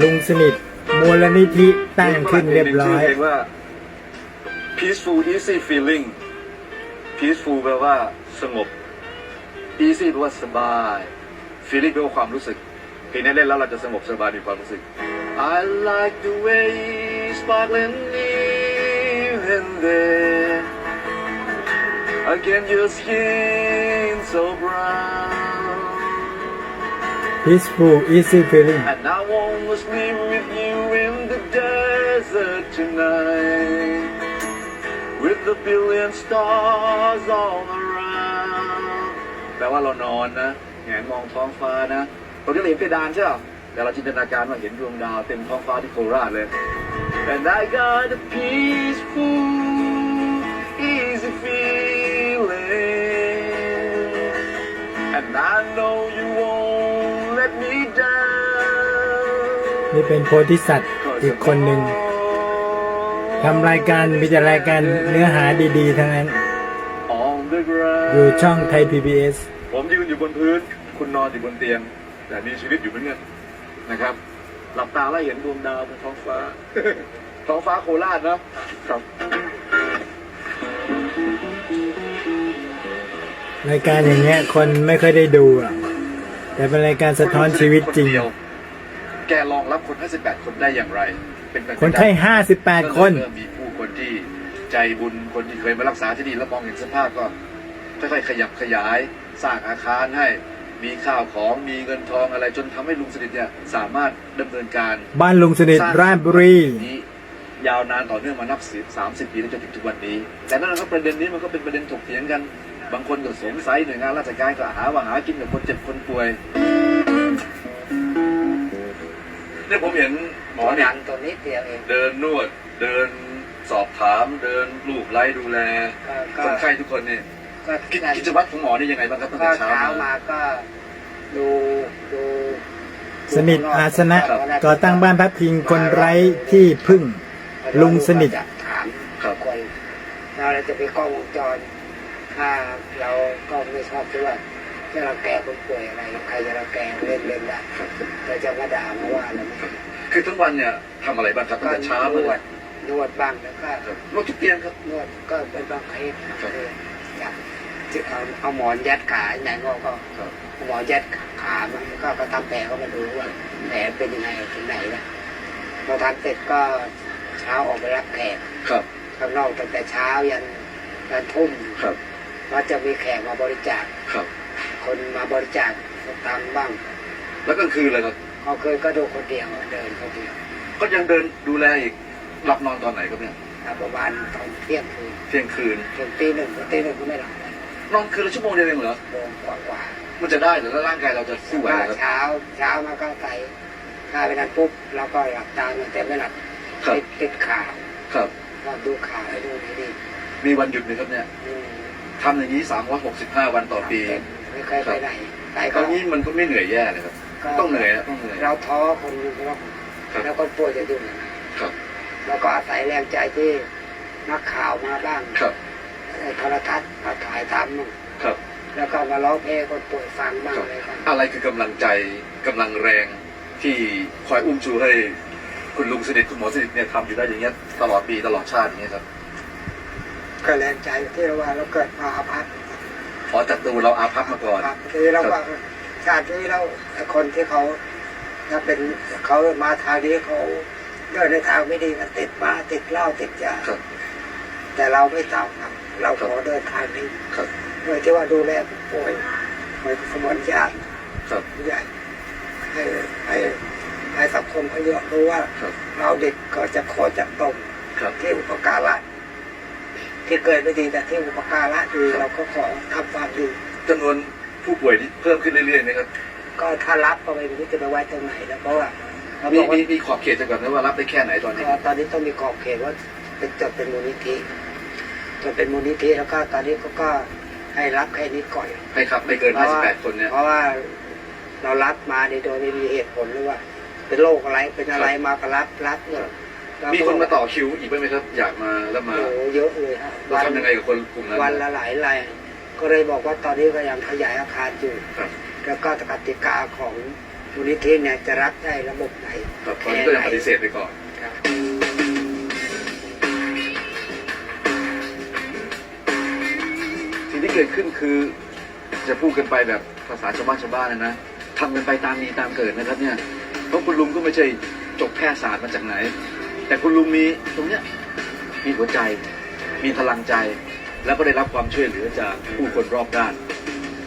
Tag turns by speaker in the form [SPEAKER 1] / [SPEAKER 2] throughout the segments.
[SPEAKER 1] ลุงสนิทมูลนิธิตั้งขึ้นเรียบร้อย
[SPEAKER 2] เพลงว่า peaceful easy feeling peaceful แปลว่าสงบ easy แปลว่าสบาย feeling แปลว่าความรู้สึกเพลงนี้เล่นแล้วเราจะสงบสบายมีความรู้สึก I like the way sparkling even there Again your skin so brown
[SPEAKER 1] peaceful easy feeling
[SPEAKER 2] And I wanna sleep with you in the desert tonight With the billion stars all around แปลว่าเรานอนนะแงนมองท้องฟ้านะเราจะเห็นเพดานใช่ไหมแต่เราจินตนาการว่าเห็นดวงดาวเต็มท้องฟ้าที่โคราชเลย And I got a peaceful
[SPEAKER 1] เป็นโพธิสัตว์อีกคนหนึ่งทำรายการมีแต่รายการเนื้อหาดีๆ ทั้งนั้น
[SPEAKER 2] On the ground
[SPEAKER 1] อยู่ช่องไทย PBS
[SPEAKER 2] ผมยืนอยู่บนพื้น คุณนอนอยู่บนเตียง แต่มีชีวิตอยู่เหมือนกันนะครับ หลับตาแล้วเห็นดวงดาวบนท้องฟ้า ท้องฟ้าโคราชเนอะครับ
[SPEAKER 1] รายการอย่างเงี้ยคนไม่ค่อยได้ดูอะ แต่เป็นรายการสะท้อนชีวิตจริง
[SPEAKER 2] เดียว แกรองรับคน 58 คนได้อย่างไร เป็นไปม่ด้
[SPEAKER 1] คนไข้ 58 คน
[SPEAKER 2] เริ่มมีผู้คนที่ใจบุญคนที่เคยมารักษาที่นี่แล้วมองเห็นสภาพก็ค่อยๆขยับขยาย สร้างอาคารให้มีข้าวของมีเงินทองอะไรจนทำให้ลุงสนิทเนี่ยสามารถดำเนินการ
[SPEAKER 1] บ้านลุงสนิทราชบุรี
[SPEAKER 2] นี้ยาวนานต่อเนื่องมานับสิบสามสิบปีแล้วจนถึงทุกวันนี้ แต่นั่นนะครับประเด็นนี้มันก็เป็นประเด็นถกเถียงกัน บางคนก็สงสัยหน่วยงานราชการก็หาว่าหากินกับคนเจ็บคนป่วย เนี่ยผมเห็นหมอเนี่ย
[SPEAKER 3] ยันตัวนี้เดียวเอง
[SPEAKER 2] เดินนวด เดินสอบถาม เดินลูบไล่ดูแล
[SPEAKER 3] ก็ก็
[SPEAKER 2] คนไข้ทุกคนเนี่ย
[SPEAKER 3] ก็
[SPEAKER 2] กิจกิจวัตรของหมอนี่ยังไงบ้างครับตั้ง
[SPEAKER 3] ก็
[SPEAKER 2] แต่เช้า
[SPEAKER 3] เช้า
[SPEAKER 2] มา
[SPEAKER 3] มาก็ดูดู
[SPEAKER 1] สนิทอาสนะก่อตั้งบ้านพักพิงคนไร้ที่พึ่ง ลุงสนิท
[SPEAKER 3] จะถาม
[SPEAKER 2] ครับ
[SPEAKER 3] คนเราจะไปกล้องวงจร ถ้าเราก็ไม่ชอบที่ว่า จะเราแก่คนป่วยอะไร ใครจะเราแก่เล่นเล่นได้เราจะมาด่ามาว่าเราไม่
[SPEAKER 2] คือทั้งวันเนี่ยทำอะไรบ้างครับตั้ง
[SPEAKER 3] ก็
[SPEAKER 2] แต่เช้านมาเล
[SPEAKER 3] วยดนวดบ้างแล้วก็
[SPEAKER 2] ครับนวดทุกเตียงครับ
[SPEAKER 3] นวดก็เป็นบางเคส
[SPEAKER 2] ครับ
[SPEAKER 3] คืออยากจะเอาเอาหมอนยัดขาไหนก็ก็
[SPEAKER 2] ครับ
[SPEAKER 3] เอาหมอนยัดขามันก็ก็ทำแผลก็มาดูว่าแผลเป็นยังไงถึงไหนนะพอทำเสร็จก็เช้าออกไปรับแขก
[SPEAKER 2] ครับ
[SPEAKER 3] ข้างนอกตั้งแต่เช้ายันยันทุ่ม
[SPEAKER 2] ครับ
[SPEAKER 3] ว่าจะมีแขกมาบริจาค
[SPEAKER 2] ครับ
[SPEAKER 3] คนมาบริจาคสตังค์บ้าง
[SPEAKER 2] แล้วกลางคืนเลยครับ
[SPEAKER 3] เขาเคยก็ดูคนเดียวเดินคนเดียว
[SPEAKER 2] ก็ยังเดินดูแลอีกหลับนอนตอนไหนครับเนี่ย
[SPEAKER 3] อะประมาณตอนเที่ยงคืน
[SPEAKER 2] เที่ยงคืน
[SPEAKER 3] ถึงตีหนึ่งตีหนึ่งก็ไม่หลับเลย
[SPEAKER 2] นอนคืนละชั่วโมงเดียวเองเหรอ
[SPEAKER 3] โมงกว่าๆ
[SPEAKER 2] มันจะได้เหรือแล้วร่างกายเราจะสู้ไหว
[SPEAKER 3] ว่า
[SPEAKER 2] เหรอครับ
[SPEAKER 3] เช้าเช้ามาก็ใส่ข้าไปนั้นปุ๊บเราก็หลับตาแต่ไม่หลับ
[SPEAKER 2] ครับ
[SPEAKER 3] ติดติดข่าว
[SPEAKER 2] ครับ
[SPEAKER 3] ก็ดูข่าวให้ดูดี
[SPEAKER 2] มีวันหยุดไหมครับเนี่ย
[SPEAKER 3] ๆอืม
[SPEAKER 2] ทำอย่างนี้ 365 วันต่อปี
[SPEAKER 3] ไม่เคยไปไหนไป
[SPEAKER 2] ค
[SPEAKER 3] ก็
[SPEAKER 2] รั้งนี้มันก็ไม่เหนื่อยแย่เลยครับต้องเหนื่อยอะต้องเหนื่อย
[SPEAKER 3] เราท้อคนเรา
[SPEAKER 2] ครับ
[SPEAKER 3] แล้วคนป่วยจะอยู่ยังไง
[SPEAKER 2] ครับ
[SPEAKER 3] เราก็อาศัยแรงใจที่นักข่าวมาบ้าง
[SPEAKER 2] ครับ
[SPEAKER 3] ไอ้โทรทัศน์มาถ่ายทำบ้าง
[SPEAKER 2] ครับ
[SPEAKER 3] แล้วก็มาร้องเพลงคนป่วยฟังบ้าง
[SPEAKER 2] ครับ
[SPEAKER 3] อะไรกัน
[SPEAKER 2] อะไรคือกำลังใจกำลังแรงที่คอยอุ้มชูให้ คุณลุงสนิทคุณหมอสนิทเนี่ยทำอยู่ได้อย่างเงี้ยตลอดปีตลอดชาติอย่างเงี้ยครับ
[SPEAKER 3] ก็แรงใจที่เราว่าเราเกิดมาอาภัพ
[SPEAKER 2] ขอจากตัวเราอาภัพมาก่อน
[SPEAKER 3] ครับทีเราว่าชาตินี้เราคนที่เขาถ้าเป็นเขามาทางนี้เขาเดินในทางไม่ดีมันติดมาติดเหล้าติดยา
[SPEAKER 2] ครับ
[SPEAKER 3] แต่เราไม่ตามครับเราขอเดินทางนี้
[SPEAKER 2] ครับ
[SPEAKER 3] โดยที่ว่าดูแลผู้ป่วยเหมือนสมนญาติ
[SPEAKER 2] ครับ
[SPEAKER 3] ผู้ใหญ่ให้ให้ให้สังคมเขายอมรู้ว่า
[SPEAKER 2] ครับ
[SPEAKER 3] เราเด็กก็จะขอจากตรง
[SPEAKER 2] ครับ
[SPEAKER 3] ที่อุปการะ ที่เกิดไม่ดีแต่ที่อุปการะดีเราก็ขอทำความดี
[SPEAKER 2] จำนวนผู้ป่วยที่เพิ่มขึ้นเรื่อยๆนะครับ
[SPEAKER 3] ก็ถ้ารับก็ไม่รู้จะไปไว้ตรงไหนแล้วเพราะว่าเรา
[SPEAKER 2] มี
[SPEAKER 3] บอกว่า
[SPEAKER 2] มีมีขอบเขตจำกัดไหมว่ารับได้แค่ไหนตอนนี้
[SPEAKER 3] เอ่อตอนนี้ต้องมีขอบเขตว่าเป็นจดเป็นมูลนิธิจดเป็นมูลนิธิแล้วก็ตอนนี้ก็ก็ให้รับแค่นี้ก่อน
[SPEAKER 2] ให้ครับไม่เกิน
[SPEAKER 3] เพราะว่า
[SPEAKER 2] 58 คนเนี่ย
[SPEAKER 3] เพราะว่าเรารับมาในโดยไม่มีเหตุผลหรือว่า เป็นโรคอะไรเป็นอะไรมาก็รับรับเนี่ยเรก็
[SPEAKER 2] มีคนมาต่อคิวอีกไหมครับ อยากมาแล้วมา
[SPEAKER 3] โอ้โหเยอะเลยฮะ
[SPEAKER 2] เราทำยังไงกับคนกลุ่มนั้น
[SPEAKER 3] วันละหลายรายก็เลยบอกว่าตอนนี้ก็ยังขยายอาคารอยู่
[SPEAKER 2] ครับ
[SPEAKER 3] แล้วก็กติกาของมูลนิธิเนี่ยจะรับได้ระบบไหน
[SPEAKER 2] ครับตอนนี้ก็ยังปฏิเสธไปก่อน
[SPEAKER 3] ครับ
[SPEAKER 2] สิ่งที่เกิดขึ้นคือ จะพูดกันไปแบบภาษาชาวบ้านชาวบ้านนะนะทำกันไปตามมีตามเกิดนะครับเนี่ยเพราะคุณลุงก็ไม่ใช่จบแพทยศาสตร์มาจากไหน แต่คุณลุงมีตรงเนี้ยมีหัวใจ มีพลังใจ แล้วก็ได้รับความช่วยเหลือจากผู้คนรอบด้าน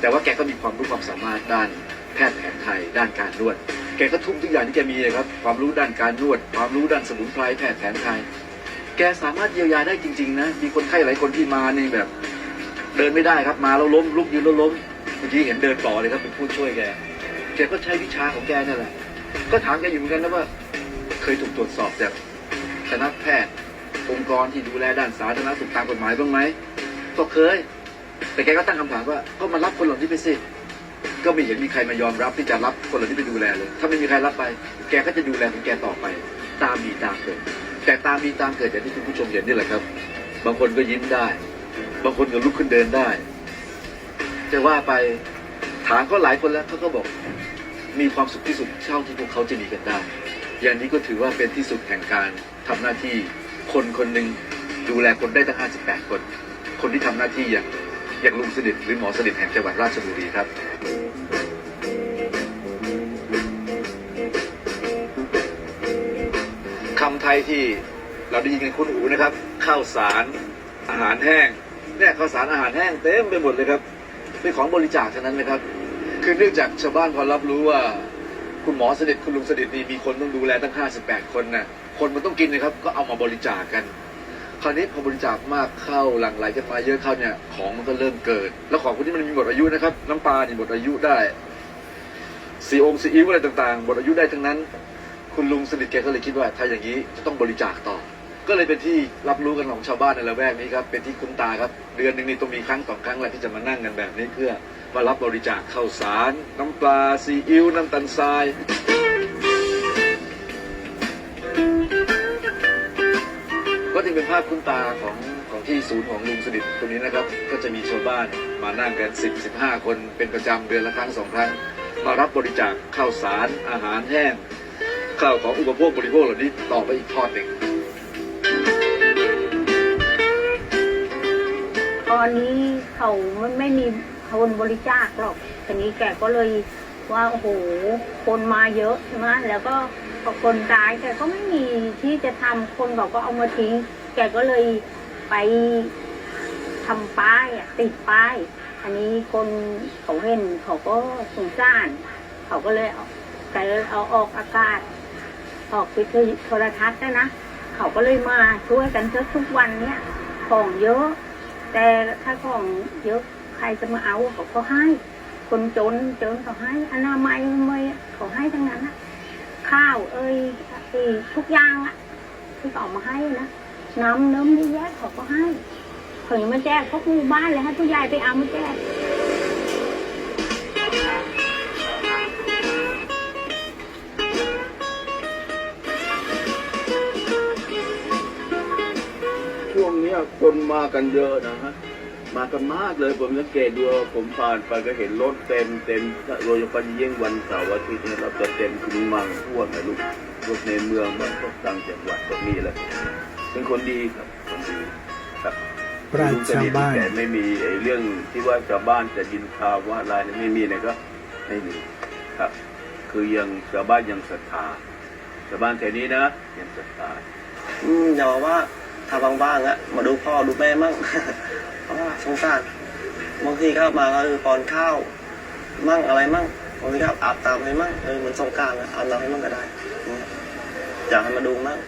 [SPEAKER 2] แต่ว่าแกก็มีความรู้ความสามารถด้านแพทย์แผนไทย ด้านการนวด แกก็ทุ่มทุกอย่างที่แกมีเลยครับ ความรู้ด้านการนวด ความรู้ด้านสมุนไพรแพทย์แผนไทย แกสามารถเยียวยาได้จริง ๆ นะ มีคนไข้หลายคนที่มานี่แบบ เดินไม่ได้ครับ มาแล้วล้มลุกยืนแล้วล้ม เมื่อกี้เห็นเดินต่อเลยครับเป็นผู้ช่วยแก แกก็ใช้วิชาของแกนั่นแหละ ก็ถามแกอยู่เหมือนกันนะว่า เคยถูกตรวจสอบจาก คณะแพทย์ องค์กรที่ดูแลด้านสาธารณสุขตามกฎหมายบ้างไหมก็เคย แต่แกก็ตั้งคำถามว่าก็มารับคนเหล่านี้ไปสิก็ไม่เห็นมีใครมายอมรับที่จะรับคนเหล่านี้ไปดูแลเลย ถ้าไม่มีใครรับไป แกก็จะดูแลของแกต่อไป ตามมีตามเกิด แต่ตามมีตามเกิดอย่างที่คุณผู้ชมเห็นนี่แหละครับ บางคนก็ยิ้มได้ บางคนก็ลุกขึ้นเดินได้จะว่าไปถามเขาหลายคนแล้วเขาก็บอก มีความสุขที่สุดเท่าที่พวกเขาจะมีกันได้ อย่างนี้ก็ถือว่าเป็นที่สุดแห่งการ ทำหน้าที่คนคนหนึ่งดูแลคนได้ตั้ง 58 คน คนที่ทำหน้าที่อย่างอย่างลุงสนิทหรือหมอสนิทแห่งจังหวัดราชบุรีครับคำไทยที่เราได้ยินกันคุ้นหูนะครับ ข้าวสารอาหารแห้งเนี่ยข้าวสารอาหารแห้งเต็มไปหมดเลยครับเป็นของบริจาคเทั้งนั้นนะครับ คือเนื่องจากชาวบ้านพอรับรู้ว่า คุณหมอสนิทคุณลุงสนิทนี่มีคนต้องดูแลตั้ง 58 คนนะคนมันต้องกินนะครับ ก็เอามาบริจาคกัน คราวนี้พอบริจาคมากเข้าหลั่งไหลกันมาเยอะเข้าเนี่ย ของมันก็เริ่มเกิด แล้วของพวกนี้มันมีหมดอายุนะครับ น้ำปลานี่หมดอายุได้ซีองซีอิ๊วอะไรต่างๆหมดอายุได้ทั้งนั้น คุณลุงสนิทแกก็เลยคิดว่าถ้าอย่างนี้จะต้องบริจาคต่อ ก็เลยเป็นที่รับรู้กันของชาวบ้านในละแวกนี้ครับเป็นที่คุ้นตาครับเดือนหนึ่งนี่ต้องมีครั้งสองครั้งแหละที่จะมานั่งกันแบบนี้เพื่อมารับบริจาคข้าวสาร น้ำปลาซีอิ๊วน้ำตาลทรายก็จะเป็นภาพคุ้นตาของของที่ศูนย์ของลุงสนิทตรงนี้นะครับ ก็จะมีชาวบ้านมานั่งกัน 10 15 คนเป็นประจำเดือนละครั้งสองครั้ง มารับบริจาคข้าวสารอาหารแห้งข้าวของอุปโภคบริโภคเหล่านี้ต่อไปอีกทอดหนึ่ง
[SPEAKER 4] ตอนนี้เขาไม่ไม่มีคนบริจาคหรอกทีนี้แกก็เลยว่าโอ้โหคนมาเยอะใช่ไหมแล้วก็คนตายแกก็ไม่มีที่จะทำคนเขาก็เอามาทิ้ง แกก็เลยไปทำป้ายติดป้าย อันนี้คนเขาเห็นเขาก็สงสารเขาก็เลยแกเลยเอาออกอากาศ ออกไปโทรทัศน์นะนะเขาก็เลยมาช่วยกันทุกวันเนี่ยของเยอะ แต่ถ้าของเยอะใครจะมาเอาเขาก็ให้ คนจนจนเขาให้อนามัยไม่เขาให้ทั้งนั้นนะข้าวเอ้ยทุกอย่างอะที่เขาเอมาให้นะน้ำเนิ้มนี่แยกเขาก็ให้เขายังมาแจกพวกหมู่บ้านเลยให้ผู้ใหญ่ไปเอามาแจก
[SPEAKER 5] ช่วง คนมากันเยอะนะฮะมากันมากเลยผมสังเกตดูผมผ่านไปก็เห็นรถเต็มเต็มโดยเฉพาะยิ่งวันเสาร์อาทิตย์เนี่ยเราจะเต็มคุณมังทั่วนะลูกรถในเมืองบ้างรถต่างจังหวัดก็มีแหละเป็นคนดีครับคนดีครับ
[SPEAKER 1] ปราชญ์ชาวบ้าน
[SPEAKER 5] แต่ไม่มีไอ้เรื่องที่ว่าชาวบ้านจะยินข่าวว่าอะไรเนี่ยไม่มีนะครับไม่มีครับ คือยังชาวบ้านยังศรัทธาชาวบ้านแถวนี้นะยังศรัทธา
[SPEAKER 6] อืมอย่าบอกว่า ถ้าบ้างๆอะมาดูพ่อดูแม่มั่งเพราะว่าสงสารบางทีก็มาก็คือป้อนข้าวมั่งอะไรมั่งบางทีก็อาบตามให้มั่งเออเหมือนสงกรารอาบน้ำให้มั่งก็ได้อยากให้มาดูมั่ง